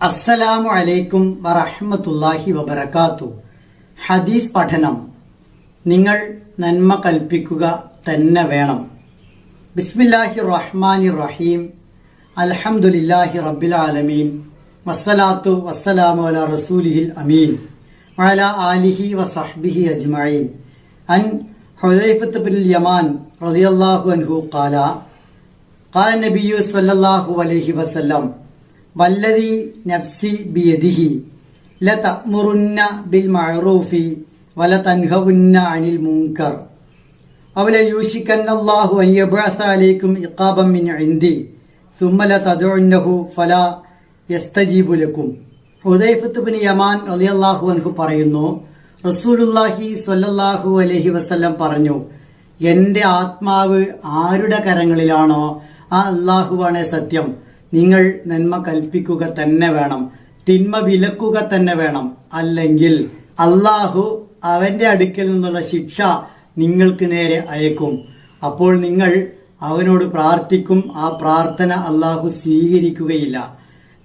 അസ്സലാമു അലൈക്കും വറഹ്മത്തുള്ളാഹി വബറകാത്തു ഹദീസ് പഠനം നിങ്ങൾ നന്മ കൽപ്പിക്കുക തന്നെ വേണം ബിസ്മില്ലാഹി റഹ്മാനി റഹീം അൽഹംദുലില്ലാഹി റബ്ബിൽ ആലമീൻ വസ്സലാത്തു വസ്സലാമു അലാ റസൂലിഹിൽ അമീൻ വഅല ആലിഹി വസഹ്ബിഹി അജ്മഈൻ അൻ ഹുദൈഫത്ത് ബിൻ യമാൻ റളിയല്ലാഹു അൻഹു ഖാല قال النبي صلى الله عليه وسلم വല്ലതി നഫ്സി ബിയദിഹി ലതമുറുന്ന ബിൽ മഅറൂഫി വല തൻഹവുന്ന അനിൽ മുങ്കർ അവല യൂഷിക്കന്ന അല്ലാഹു അൻ യബ്അസ അലൈക്കും ഇഖാബം മിൻ ഇൻദി. ثم ലതദുന്നഹു ഫലാ യസ്തജീബു ലക്കും. ഹുദൈഫത്ത് ബിൻ യമാൻ റളിയല്ലാഹു അൻഹു പറയുന്നു റസൂലുള്ളാഹി സ്വല്ലല്ലാഹു അലൈഹി വസല്ലം പറഞ്ഞു എന്റെ ആത്മാവ് ആരുടെ കരങ്ങളിലാണോ? ആ അള്ളാഹുവാണ് സത്യം. നിങ്ങൾ നന്മ കൽപ്പിക്കുക തന്നെ വേണം. തിന്മ വിലക്കുക തന്നെ വേണം. അല്ലെങ്കിൽ അള്ളാഹു അവന്റെ അടുക്കൽ നിന്നുള്ള ശിക്ഷ നിങ്ങൾക്ക് നേരെ അയക്കും. അപ്പോൾ നിങ്ങൾ അവനോട് പ്രാർത്ഥിക്കും ആ പ്രാർത്ഥന അള്ളാഹു സ്വീകരിക്കുകയില്ല.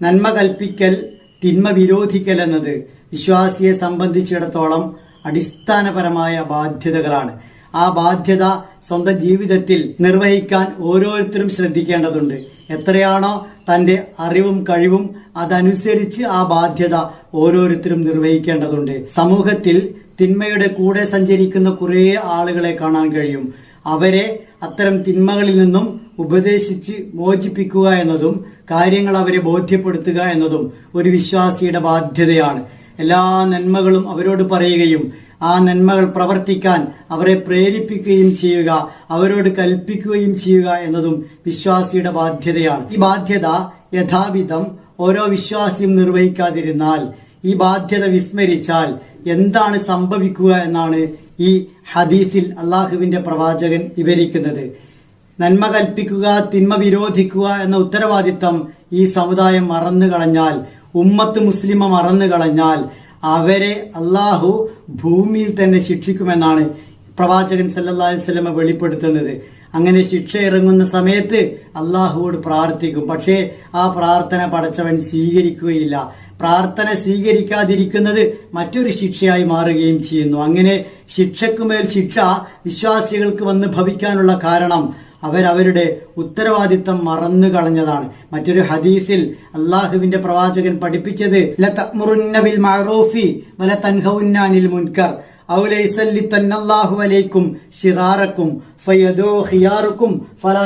നന്മ കൽപ്പിക്കൽ തിന്മ വിരോധിക്കൽ എന്നത് വിശ്വാസിയെ സംബന്ധിച്ചിടത്തോളം അടിസ്ഥാനപരമായ ബാധ്യതകളാണ്. ആ ബാധ്യത സ്വന്തം ജീവിതത്തിൽ നിർവഹിക്കാൻ ഓരോരുത്തരും ശ്രദ്ധിക്കേണ്ടതുണ്ട്. എത്രയാണോ തന്റെ അറിവും കഴിവും അതനുസരിച്ച് ആ ബാധ്യത ഓരോരുത്തരും നിർവഹിക്കേണ്ടതുണ്ട്. സമൂഹത്തിൽ തിന്മയുടെ കൂടെ സഞ്ചരിക്കുന്ന കുറേ ആളുകളെ കാണാൻ കഴിയും. അവരെ അത്തരം തിന്മകളിൽ നിന്നും ഉപദേശിച്ച് മോചിപ്പിക്കുക എന്നതും കാര്യങ്ങൾ അവരെ ബോധ്യപ്പെടുത്തുക എന്നതും ഒരു വിശ്വാസിയുടെ ബാധ്യതയാണ്. എല്ലാ നന്മകളും അവരോട് പറയുകയും ആ നന്മകൾ പ്രവർത്തിക്കാൻ അവരെ പ്രേരിപ്പിക്കുകയും ചെയ്യുക അവരോട് കൽപ്പിക്കുകയും ചെയ്യുക എന്നതും വിശ്വാസിയുടെ ബാധ്യതയാണ്. ഈ ബാധ്യത യഥാവിധം ഓരോ വിശ്വാസിയും നിർവഹിക്കാതിരുന്നാൽ ഈ ബാധ്യത വിസ്മരിച്ചാൽ എന്താണ് സംഭവിക്കുക എന്നാണ് ഈ ഹദീസിൽ അള്ളാഹുവിന്റെ പ്രവാചകൻ വിവരിക്കുന്നത്. നന്മ കൽപ്പിക്കുക തിന്മ വിരോധിക്കുക എന്ന ഉത്തരവാദിത്തം ഈ സമുദായം മറന്നു കളഞ്ഞാൽ ഉമ്മത്ത് മുസ്ലിമ മറന്നു കളഞ്ഞാൽ അവരെ അള്ളാഹു ഭൂമിയിൽ തന്നെ ശിക്ഷിക്കുമെന്നാണ് പ്രവാചകൻ സല്ലല്ലാഹു അലൈഹി വസല്ലമ വെളിപ്പെടുത്തുന്നത്. അങ്ങനെ ശിക്ഷ ഇറങ്ങുന്ന സമയത്ത് അള്ളാഹുവോട് പ്രാർത്ഥിക്കും. പക്ഷേ ആ പ്രാർത്ഥന പടച്ചവൻ സ്വീകരിക്കുകയില്ല. പ്രാർത്ഥന സ്വീകരിക്കാതിരിക്കുന്നത് മറ്റൊരു ശിക്ഷയായി മാറുകയും ചെയ്യുന്നു. അങ്ങനെ ശിക്ഷക്കുമേൽ ശിക്ഷ വിശ്വാസികൾക്ക് വന്ന് ഭവിക്കാനുള്ള കാരണം അവരവരുടെ ഉത്തരവാദിത്തം മറന്നു കളഞ്ഞതാണ്. മറ്റൊരു ഹദീസിൽ അള്ളാഹുവിന്റെ പ്രവാചകൻ പഠിപ്പിച്ചത് മഅറൂഫി മുൻകർ അലൈക്കും ഫയദോ ഫലാ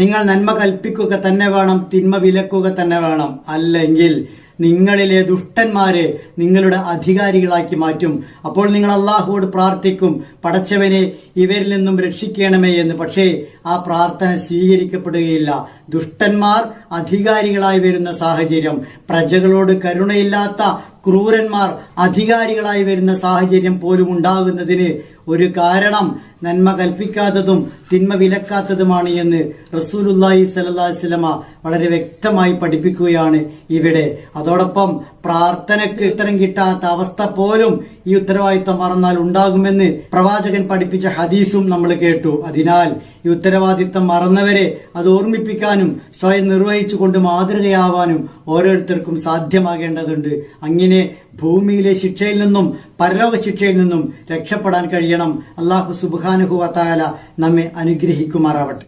നിങ്ങൾ നന്മ കൽപ്പിക്കുക തന്നെ വേണം തിന്മ വിലക്കുക തന്നെ വേണം. അല്ലെങ്കിൽ നിങ്ങളിലെ ദുഷ്ടന്മാരെ നിങ്ങളുടെ അധികാരികളാക്കി മാറ്റും. അപ്പോൾ നിങ്ങൾ അള്ളാഹുവോട് പ്രാർത്ഥിക്കും പടച്ചവനെ ഇവരിൽ നിന്നും രക്ഷിക്കണമേ എന്ന്. പക്ഷേ ആ പ്രാർത്ഥന സ്വീകരിക്കപ്പെടുകയില്ല. ദുഷ്ടന്മാർ അധികാരികളായി വരുന്ന സാഹചര്യം പ്രജകളോട് കരുണയില്ലാത്ത ക്രൂരന്മാർ അധികാരികളായി വരുന്ന സാഹചര്യം പോലും ഉണ്ടാകുന്നതിന് ഒരു കാരണം നന്മ കൽപ്പിക്കാത്തതും തിന്മ വിലക്കാത്തതുമാണ് എന്ന് റസൂലുല്ലാഹി വസല്ലമ വളരെ വ്യക്തമായി പഠിപ്പിക്കുകയാണ് ഇവിടെ. അതോടൊപ്പം പ്രാർത്ഥനയ്ക്ക് ഉത്തരം കിട്ടാത്ത അവസ്ഥ പോലും ഈ ഉത്തരവാദിത്തം മറന്നാൽ ഉണ്ടാകുമെന്ന് പ്രവാചകൻ പഠിപ്പിച്ച ഹദീസും നമ്മൾ കേട്ടു. അതിനാൽ ഈ ഉത്തരവാദിത്തം മറന്നവരെ അത് ഓർമ്മിപ്പിക്കാനും സ്വയം നിർവഹിച്ചുകൊണ്ട് മാതൃകയാവാനും ഓരോരുത്തർക്കും സാധ്യമാകേണ്ടതുണ്ട്. അങ്ങനെ ഭൂമിയിലെ ശിക്ഷയിൽ നിന്നും പരലോക ശിക്ഷയിൽ നിന്നും രക്ഷപ്പെടാൻ കഴിയണം. അള്ളാഹു സുബാനുഹുവത്തായ നമ്മെ അനുഗ്രഹിക്കുമാറാവട്ടെ.